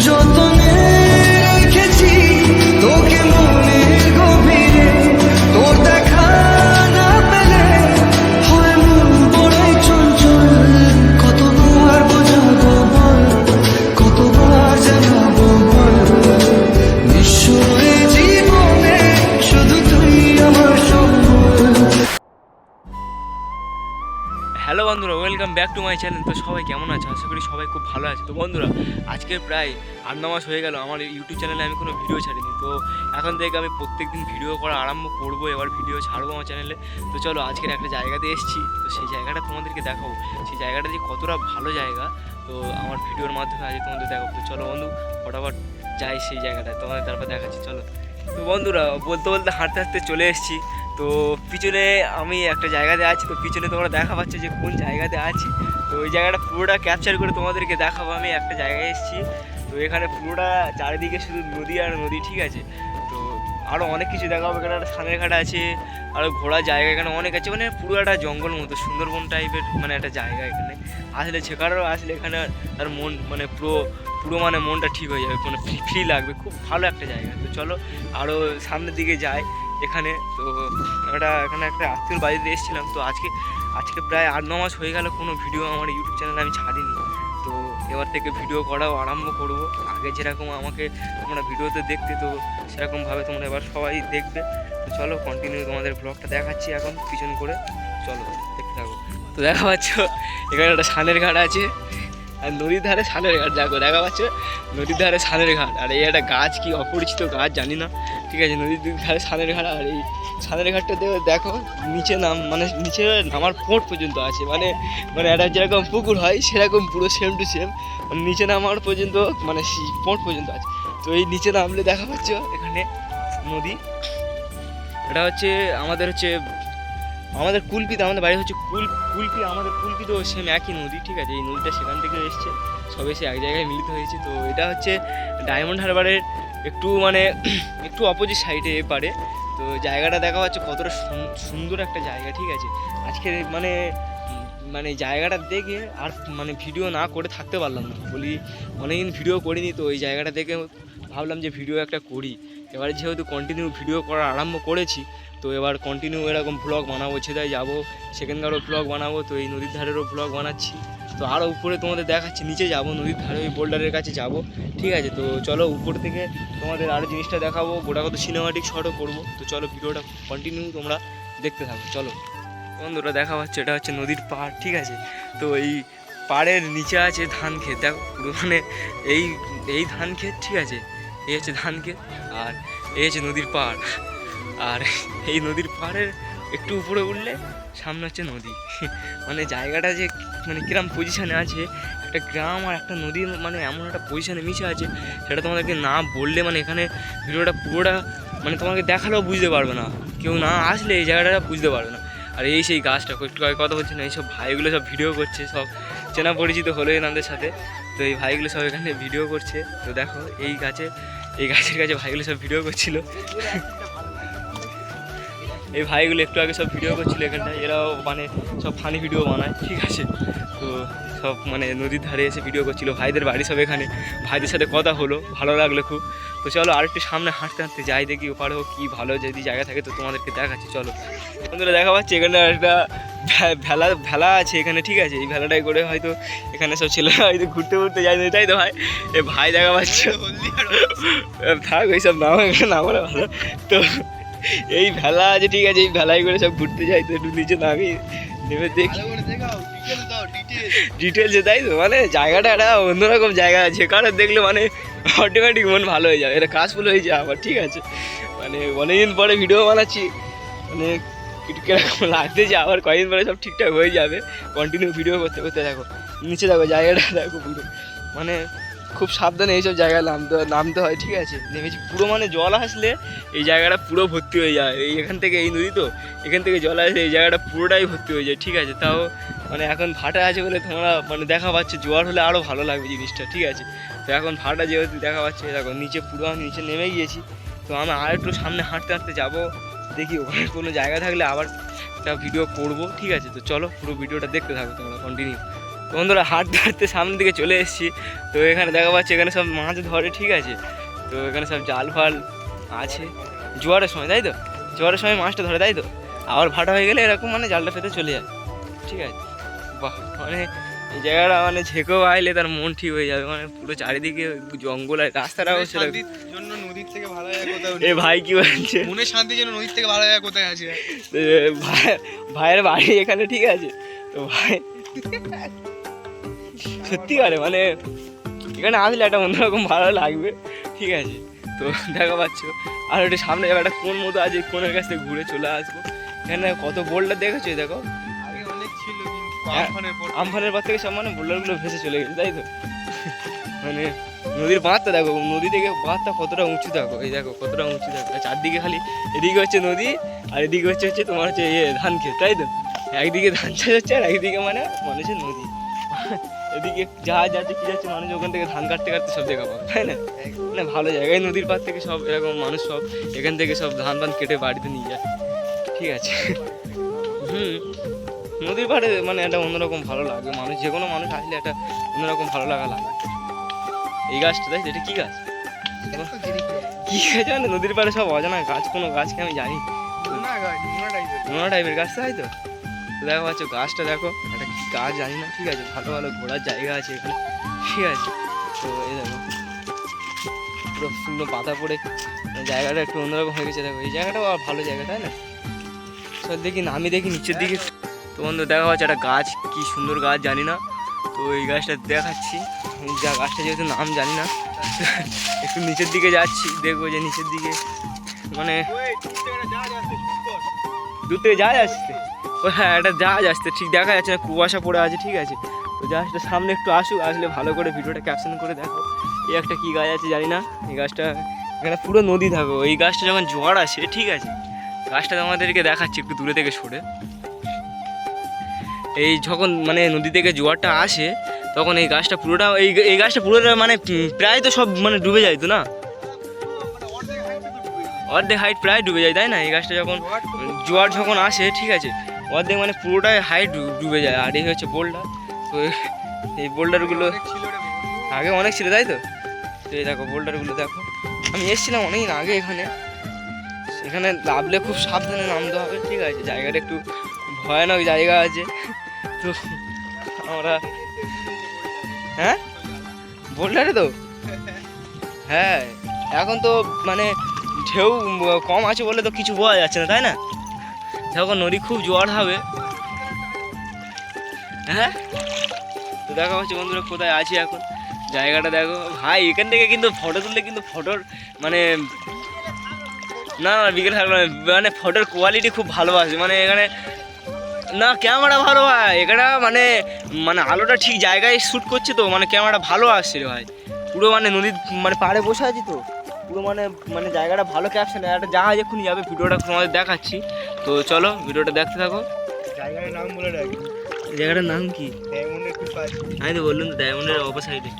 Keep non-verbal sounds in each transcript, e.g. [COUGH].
junto. Hello বন্ধুরা welcome back to my channel তো সবাই কেমন আছে? আশা করি সবাই খুব ভালো আছে। তো বন্ধুরা, আজকে প্রায় আট ন মাস হয়ে গেল, আমার ইউটিউব চ্যানেলে আমি কোনো ভিডিও ছাড়িনি। তো এখন থেকে আমি প্রত্যেকদিন ভিডিও করা আরম্ভ করব, এবার ভিডিও ছাড়বো আমার চ্যানেলে তো চলো, আজকের একটা জায়গাতে এসেছি। তো সেই জায়গাটা তোমাদেরকে দেখাবো। সেই জায়গাটা যে কতটা ভালো জায়গা, তো আমার ভিডিওর মাধ্যমে আজ তোমাদের দেখাবো। তো চলো বন্ধু, ফটাফট যাই সেই জায়গাটায়। তোমাদের তারপর দেখাচ্ছি, চলো। তো বন্ধুরা, বলতে বলতে হাঁটতে হাঁটতে চলে এসেছি। তো পিছনে আমি একটা জায়গাতে আছি, তো পিছনে তোমরা দেখা পাচ্ছ যে কোন জায়গাতে আছি। তো ওই জায়গাটা পুরোটা ক্যাপচার করে তোমাদেরকে দেখাবো, আমি একটা জায়গায় এসেছি। তো এখানে পুরোটা চারিদিকে শুধু নদী আর নদী, ঠিক আছে? তো আরও অনেক কিছু দেখাবো, এখানে একটা সানের ঘাট আছে আরও ঘোরার জায়গা এখানে অনেক আছে মানে পুরো একটা জঙ্গল মতো, সুন্দরবন টাইপের মানে একটা জায়গা এখানে। আসলে ছেকারও আসলে এখানে তার মন মানে পুরো পুরো মানে মনটা ঠিক হয়ে যাবে মানে ফ্রি ফ্রি লাগবে, খুব ভালো একটা জায়গা। তো চলো আরও সামনের দিকে যাই। এখানে, তো একটা এখানে একটা আত্মীয় বাড়িতে এসেছিলাম, তো আজকে আজকে প্রায় আট, ন মাস হয়ে গেল কোনো ভিডিও আমার ইউটিউব চ্যানেলে আমি ছাড়িনি। তো এবার থেকে ভিডিও করাও আরম্ভ করব। আগে যেরকম আমাকে তোমরা ভিডিওতে দেখতে, তো সেরকমভাবে তোমরা এবার সবাই দেখবে। তো চলো কন্টিনিউ তোমাদের ব্লগটা দেখাচ্ছি এখন, পিছন করে। চলো, দেখতে থাকো। তো দেখা পাচ্ছ, এখানে একটা সানের ঘাট আছে। আর নদীর ধারে সানের ঘাট, দেখো, দেখা পাচ্ছ? নদীর ধারে সানের ঘাট। আর এই একটা গাছ কি অপরিচিত গাছ, জানি না। ঠিক আছে, নদীর দুই ধারে সানের ঘাট আর এই সানের ঘাটটা দেখো নিচে নাম মানে নিচে নামার পোর্ট পর্যন্ত আছে। মানে মানে একটা যেরকম পুকুর হয়, সেরকম পুরো সেম টু সেম নিচে নামার পর্যন্ত মানে পোর্ট পর্যন্ত আছে। তো এই নিচে নামলে দেখা পাচ্ছ, এখানে নদী। এটা হচ্ছে আমাদের হচ্ছে, আমাদের কুলপিতে আমাদের বাড়ি হচ্ছে কুল, কুলপি, আমাদের কুলপি তো সেম একই নদী, ঠিক আছে? এই নদীটা সেখান থেকে এসছে, সব এসে এক জায়গায় মিলিত হয়েছে। তো এটা হচ্ছে ডায়মন্ড হারবারের একটু মানে [CLEARS THROAT] একটু অপোজিট সাইডে এপারে তো জায়গাটা দেখা যাচ্ছে কতটা সুন- সুন্দর একটা জায়গা, ঠিক আছে? আজকে মানে মানে জায়গাটা দেখে আর মানে ভিডিও না করে থাকতে পারলাম না। বলি অনেকদিন ভিডিও করিনি, তো ওই জায়গাটা দেখে ভাবলাম যে ভিডিও একটা করি। এবারে যেহেতু কন্টিনিউ ভিডিও করা আরম্ভ করেছি, তো এবার কন্টিনিউ এরকম ব্লগ বানাবো। ছেদায় যাব, সেখানকারও ব্লগ বানাবো, তো এই নদীর ধারেরও ব্লগ বানাচ্ছি। তো আরও উপরে তোমাদের দেখাচ্ছি, নিচে যাব, নদীর ধারে ওই বোল্ডারের কাছে যাব। ঠিক আছে, তো চলো উপর থেকে তোমাদের আরও জিনিসটা দেখাবো গোটা কত সিনেমাটিক শটও করব। তো চলো ভিডিওটা কন্টিনিউ তোমরা দেখতে থাকো, চলো। বন্ধুরা, দেখা পাচ্ছে এটা হচ্ছে নদীর পাড়, ঠিক আছে? তো এই পাড়ের নিচে আছে ধান ক্ষেত, দেখো মানে এই এই ধান ক্ষেত, ঠিক আছে? এই হচ্ছে ধান ক্ষেত, আর এই হচ্ছে নদীর পাড়। আর এই নদীর পাড়ের একটু উপরে উঠলে সামনে হচ্ছে নদী। মানে জায়গাটা যে মানে কিরম পজিশানে আছে, একটা গ্রাম আর একটা নদীর মানে এমন একটা পজিশানে মিশে আছে, সেটা তোমাদেরকে না বললে মানে এখানে ভিডিওটা পুরোটা মানে তোমাকে দেখালেও বুঝতে পারবে না। কেউ না আসলে এই জায়গাটা বুঝতে পারবে না। আর এই সেই গাছটা একটু আগে কথা বলছে না এইসব ভাইগুলো সব ভিডিও করছে, সব চেনা পরিচিত হলো এনাদের সাথে। তো এই ভাইগুলো সব এখানে ভিডিও করছে। তো দেখো এই গাছে, এই গাছের কাছে ভাইগুলো সব ভিডিও করছিল। এই ভাইগুলো একটু আগে সব ভিডিও করছিল এখানটায়, এরাও মানে সব ফানি ভিডিও বানায়, ঠিক আছে? তো সব মানে নদীর ধারে এসে ভিডিও করছিল, ভাইদের বাড়ি সব এখানে। ভাইদের সাথে কথা হলো, ভালো লাগল খুব। তো চলো আর একটু সামনে হাঁটতে হাঁটতে যাই, দেখি ওপারে হোক কী ভালো, যদি জায়গা থাকে তো তোমাদেরকে দেখাচ্ছি, চলো। বন্ধুরা, দেখা পাচ্ছি এখানে একটা ভেলা ভেলা আছে এখানে, ঠিক আছে? এই ভেলাটাই করে হয়তো এখানে সব ছেলেরা হয়তো ঘুরতে ঘুরতে যায়, তাই তো ভাই? এ ভাই দেখা পাচ্ছে থাক, ওইসব নাম এখানে নাম বলে ভালো। তো এই ভেলা আছে ঠিক আছে এই ভেলাই করে সব ঘুরতে যাই তো একটু নিচে নামি নেমে দেখি। ডিটেলসে তাই তো মানে জায়গাটা একটা অন্যরকম জায়গা আছে কারণ দেখলে মানে অটোমেটিক মন ভালো হয়ে যাবে এটা কাজ ফুল হয়ে যায় আবার ঠিক আছে। মানে অনেকদিন পরে ভিডিও বানাচ্ছি মানে কীরকম লাগতেছে আবার কয়েকদিন পরে সব ঠিকঠাক হয়ে যাবে কন্টিনিউ ভিডিও করতে করতে দেখো নিচে দেখো জায়গাটা দেখো পুরো। মানে খুব সাবধানে এইসব জায়গায় নামতে নামতে হয়, ঠিক আছে? নেমেছি। পুরো মানে জল আসলে এই জায়গাটা পুরো ভর্তি হয়ে যায়। এই এখান থেকে এই নদী তো, এখান থেকে জল আসলে এই জায়গাটা পুরোটাই ভর্তি হয়ে যায়, ঠিক আছে? তাও মানে এখন ভাটা আছে বলে তোমরা মানে দেখা পাচ্ছে, জোয়ার হলে আরও ভালো লাগবে জিনিসটা, ঠিক আছে? তো এখন ভাটা যেহেতু দেখা পাচ্ছে, দেখো, নিচে পুরো আমি নিচে নেমে গিয়েছি। তো আমি আর একটু সামনে হাঁটতে হাঁটতে যাব, দেখি ওখানে কোনো জায়গা থাকলে আবার একটা ভিডিও করব, ঠিক আছে? তো চলো পুরো ভিডিওটা দেখতে থাকো তোমরা কন্টিনিউ বন্ধুরা হাঁটতে হাঁটতে সামনের দিকে চলে এসেছি। তো এখানে দেখা পাচ্ছে এখানে সব মাছ ধরে ঠিক আছে? তো এখানে সব জাল ফাল আছে। জোয়ারের সময় তাই তো? জোয়ারের সময় মাছটা ধরে তাই তো? আবার ভাটা হয়ে গেলে এরকম মানে জালটা পেতে চলে যায়। ঠিক আছে? বাহ মানে এই জায়গাটা মানে ঝেঁকো আইলে তার মন ঠিক হয়ে যাবে। মানে পুরো চারিদিকে জঙ্গল আর রাস্তাটাও ছিল জন্য নদীর থেকে ভালো জায়গা কোথাও এ ভাই কি বলছে? মনের শান্তির জন্য নদীর থেকে ভালো জায়গা কোথায় আছে? ভাই ভাইয়ের বাড়ি এখানে ঠিক আছে? তো ভাই সত্যি করে মানে এখানে আসলে একটা অন্যরকম ভালো লাগবে। ঠিক আছে তো দেখা পাচ্ছ আর একটু সামনে একটা কোন মতো আছে কোনের কাছ থেকে ঘুরে চলে আসব। এখানে কত বোল্ডার দেখেছ দেখো? আগে অনেক ছিল কিন্তু হ্যাঁ, আমফানের পর থেকে সব মানে বোল্ডারগুলো ভেসে চলে গেছে তাই তো? মানে নদীর বাঁধটা দেখো নদী থেকে বাঁধটা কতটা উঁচু দেখো এই দেখো কতটা উঁচু দেখো। চারদিকে খালি এদিকে হচ্ছে নদী আর এদিকে হচ্ছে হচ্ছে তোমার হচ্ছে ইয়ে ধান ক্ষেত তাই তো? একদিকে ধান চাষ হচ্ছে আর একদিকে মানে মানুষের নদী। এদিকে জাহাজ যাচ্ছে কি যাচ্ছে মানুষ ওখান থেকে ধান কাটতে কাটতে সব জায়গা পাবে তাই না? মানে ভালো জায়গায় নদীর পাড় থেকে সব এরকম মানুষ সব এখান থেকে সব ধান ফান কেটে বাড়িতে নিয়ে যায়। ঠিক আছে। হুম। নদীর পাড়ে মানে একটা অন্যরকম ভালো লাগে। মানুষ যে কোনো মানুষ আসলে একটা অন্যরকম ভালো লাগা লাগে। এই গাছটা তাই? এটা কি গাছ? কী গাছ মানে নদীর পাড়ে সব অজানা গাছ কোনো গাছকে আমি জানি নোনা টাইপের গাছ। তাই তো? দেখো পাচ্ছ গাছটা দেখো। কি জানি না ঠিক আছে ভালো ভালো ঘোরার জায়গা আছে এখানে ঠিক আছে। তো এই দেখো পুরো শূন্য পাতা পড়ে জায়গাটা একটু অন্যরকম হয়ে গেছে দেখো এই জায়গাটাও আর ভালো জায়গা তাই না? সব দেখি আমি দেখি নিচের দিকে। তো বন্ধু দেখা হচ্ছে একটা গাছ কি সুন্দর গাছ জানি না। তো এই গাছটা দেখাচ্ছি যা গাছটা যেহেতু নাম জানি না একটু নিচের দিকে যাচ্ছি দেখব যে নিচের দিকে মানে ওই, দূর থেকে একটা জাহাজ আসছে, হ্যাঁ একটা জাহাজ আসছে। ঠিক দেখা যাচ্ছে না, কুয়াশা পড়ে আছে, ঠিক আছে। তো জাহাজটা সামনে একটু আসুক, আসলে ভালো করে ভিডিওটা ক্যাপশন করে দেখো। এই একটা কী গাছ আছে জানি না, এই গাছটা এখানে পুরো নদী থাকো। এই গাছটা যখন জোয়ার আসে, ঠিক আছে, গাছটা তোমাদেরকে দেখাচ্ছি একটু দূরে থেকে সরে। এই যখন মানে নদী থেকে জোয়ারটা আসে, তখন এই গাছটা পুরোটা, এই এই গাছটা পুরোটা মানে প্রায় তো সব মানে ডুবে যায় তো না। অর্ধেক হাইট প্রায় ডুবে যায়, তাই না? এই গাছটা যখন জোয়ার যখন আসে, ঠিক আছে অর্ধেক মানে পুরোটাই হাইট ডুবে যায়। আর এই হচ্ছে বোল্ডার তো এই বোল্ডারগুলো। আগে অনেক ছিল, তাই তো? তো এই দেখো বোল্ডারগুলো দেখো। আমি এসেছিলাম অনেকদিন আগে এখানে। এখানে নামলে খুব সাবধানে নামতে হবে, ঠিক আছে? জায়গাটা একটু ভয়ানক জায়গা আছে। তো আমরা হ্যাঁ? বোল্ডারে তো? হ্যাঁ এখন তো মানে ঢেউ কম আছে বলে তো কিছু বোঝা যাচ্ছে না, তাই না? যখন নদী খুব জোয়ার হবে। হ্যাঁ? তো দেখা হচ্ছে বন্ধুরা কোথায় আছি এখন? জায়গাটা দেখো। ভাই, এখান থেকে কিন্তু ফটো তুললে কিন্তু ফটোর মানে না না, বিকেল থাকবে মানে ফটোর কোয়ালিটি খুব ভালো আসে মানে এখানে না ক্যামেরা ভালো হয় এখানে মানে মানে আলোটা ঠিক জায়গায় শ্যুট করছে তো। মানে ক্যামেরাটা ভালো আসছে রে ভাই। পুরো মানে নদীর মানে পাড়ে বসে আছি তো। পুরো মানে মানে জায়গাটা ভালো ক্যাপশন একটা জাহাজ এক্ষুনি যাবে। ভিডিওটা তোমাদের দেখাচ্ছি। তো চলো ভিডিওটা দেখতে থাকো। জায়গাটার নাম বলে রাখি। জায়গাটার নাম কি? ডায়মন্ডের খুব পাশে। আমি তো বললাম তো ডায়মন্ডের অপর সাইডে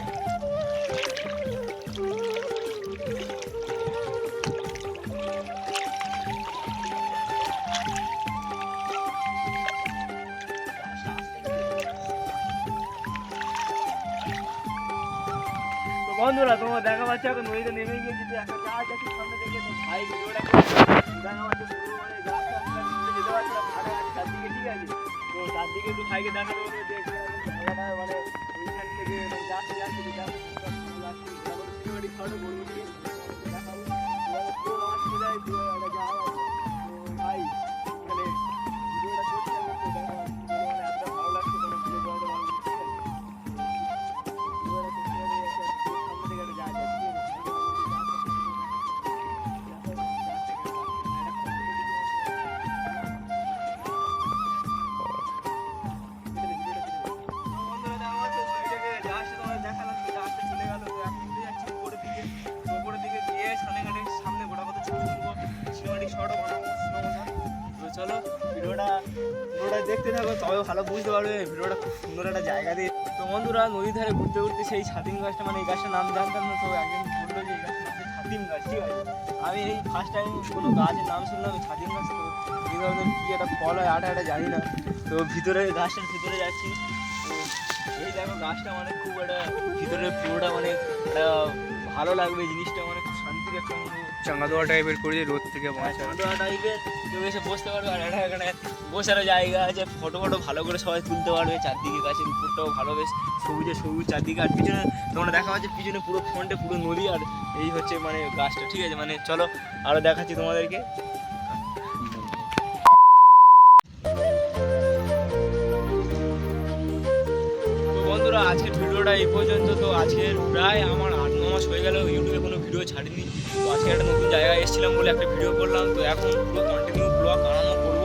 বন্ধুরা তোমার দেখা পাচ্ছে এখন নদীতে নেমে গিয়েছি যে একটা জাহাজ আছে সামনে দেখা পাচ্ছে মানে চারদিকে ঠিক আছে চারদিকে একটু ভাইকে যে মানে মানে ভাই তবে ভালো, বুঝতে পারবে। ভিডিওটা খুব সুন্দর একটা জায়গা দিয়ে। তো বন্ধুরা, নদীর ধারে ঘুরতে ঘুরতে সেই ছাতিম গাছটা মানে এই গাছটার নাম জানতাম না, তো একজন বলল যে এই গাছটা ছাতিম গাছ, ঠিক আছে? আমি এই ফার্স্ট টাইম কোনো গাছের নাম শুনলাম ছাতিম গাছ তো এই ধরনের কি একটা ফল হয়, আটা আটা জানি না। তো ভিতরে, গাছটার ভিতরে যাচ্ছি। তো এই দেখো, গাছটা মানে খুব একটা ভিতরে পুরোটা মানে একটা ভালো লাগবে জিনিসটা একটা অনুভব চাঙ্গা দেওয়া টাইপের করে দিয়ে রোদ থেকে বাঁচা চাঁদোয়া টাইপের কেউ এসে বসতে পারবে আর একটা এখানে বসারও জায়গা আছে ফটো ফটো ভালো করে সবাই তুলতে পারবে, চারদিকে গাছের উপরটাও ভালো, বেশ সবুজে সবুজ চারদিকে, আর পিছনে তোমরা দেখা হচ্ছে পিছনে পুরো ফ্রন্টে পুরো নদী, আর এই হচ্ছে মানে গাছটা, ঠিক আছে? মানে চলো আরও দেখাচ্ছি তোমাদেরকে। বন্ধুরা, আজকের ভিডিওটা এই পর্যন্ত। তো আজকের প্রায় আমার মাস হয়ে গেল ইউটিউবে কোনো ভিডিও ছাড়িনি। তো আজকে একটা নতুন জায়গায় এসেছিলাম বলে একটা ভিডিও করলাম। তো এখন পুরো কন্টিনিউ ব্লগ আরম্ভ করব।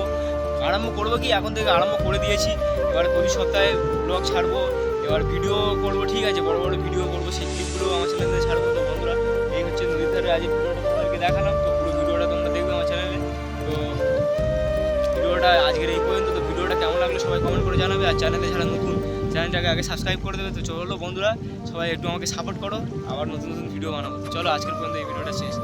আরম্ভ করব কি? এখন থেকে আরম্ভ করে দিয়েছি। এবার প্রতি সপ্তাহে ব্লগ ছাড়বো। এবার ভিডিও করব, ঠিক আছে? বড় বড় ভিডিও করব। সেই ক্লিপগুলো আমার চ্যানেলে ছাড়বো। তো বন্ধুরা, এই হচ্ছে নদীর ধারে আজ ভিডিওটা তোমাদেরকে দেখালাম। তো পুরো ভিডিওটা তোমরা দেখবে আমার চ্যানেলে তো ভিডিওটা আজকের এই পর্যন্ত। তো ভিডিওটা কেমন লাগল সবাই কমেন্ট করে জানাবে। আর চ্যানেলে যারা নতুন চ্যানেলটাকে আগে সাবস্ক্রাইব করে দেবে। তো চলো বন্ধুরা, সবাই একটু আমাকে সাপোর্ট করো। আবার নতুন নতুন ভিডিও বানাবো। চলো আজকের পর্যন্ত এই ভিডিওটা শেষ।